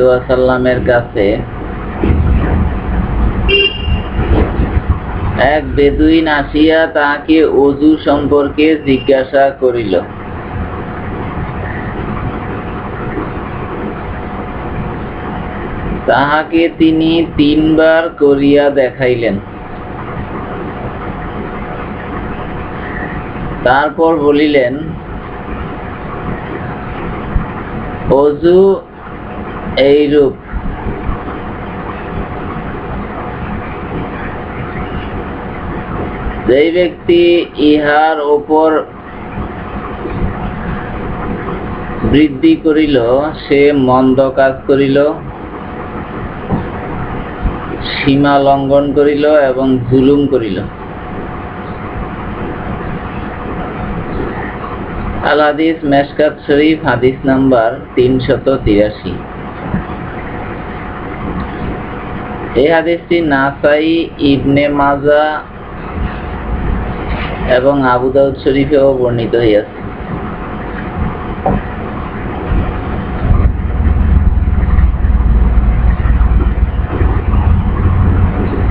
ওয়াসাল্লামের কাছে এক বেদুইন আসিয়া তাহাকে অজু সম্পর্কে জিজ্ঞাসা করিল। তাহাকে তিনি তিনবার করিয়া দেখাইলেন। তারপর বলিলেন অজু এইরূপ। যেই ব্যক্তি ইহার ওপর বৃদ্ধি করিল, সে মন্দ কাজ করিল, সীমা লঙ্ঘন করিল এবং জুলুম করিল। আল হাদিস মেশকাত শরীফ, হাদিস নাম্বার তিনশত তিরাশি। এই হাদিসটি নাসাই, ইবনে মাজা এবং আবু দাউদ শরীফেও বর্ণিত হইয়াছে।